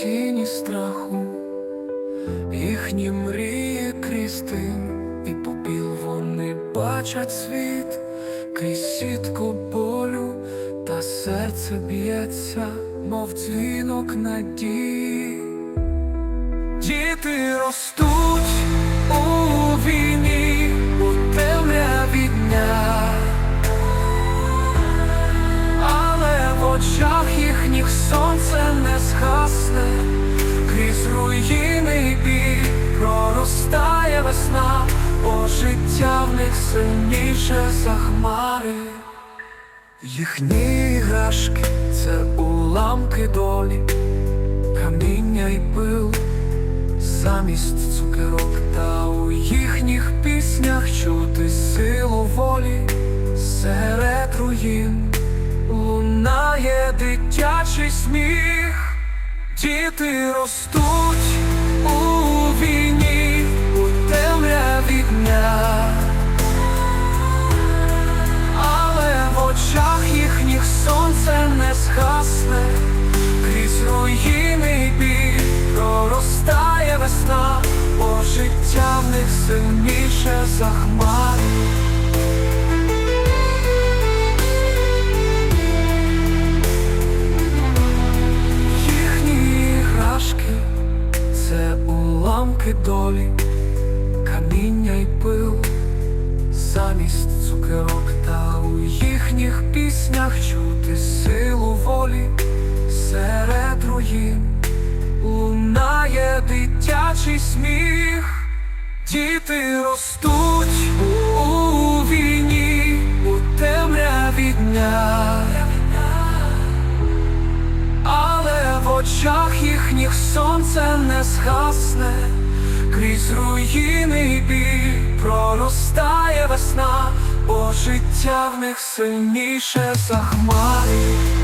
тіні страху, їхні мрії крісти, і попіл вони бачать світ крізь сітку болю, та серце б'ється, мов дзвінок надії. Діти ростуть у війні. Весна, бо життя в них сильніше за хмари. Їхні іграшки це уламки долі, каміння й пил замість цукерок, та у їхніх піснях чути силу волі, серед руїн лунає дитячий сміх, діти ростуть сильніше за хмари. Їхні іграшки це уламки долі, каміння й пил. Замість цукерок, та у їхніх піснях чути силу волі. Серед руїн лунає дитячий сміх, діти ростуть у війні, у темряві дня. Але в очах їхніх сонце не згасне, крізь руїни й біль проростає весна, бо життя в них сильніше за хмари.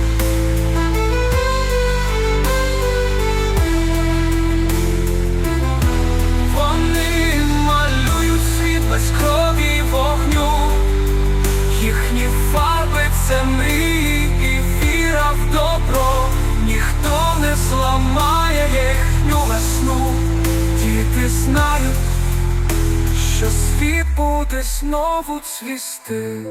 Що світ буде знову цвісти.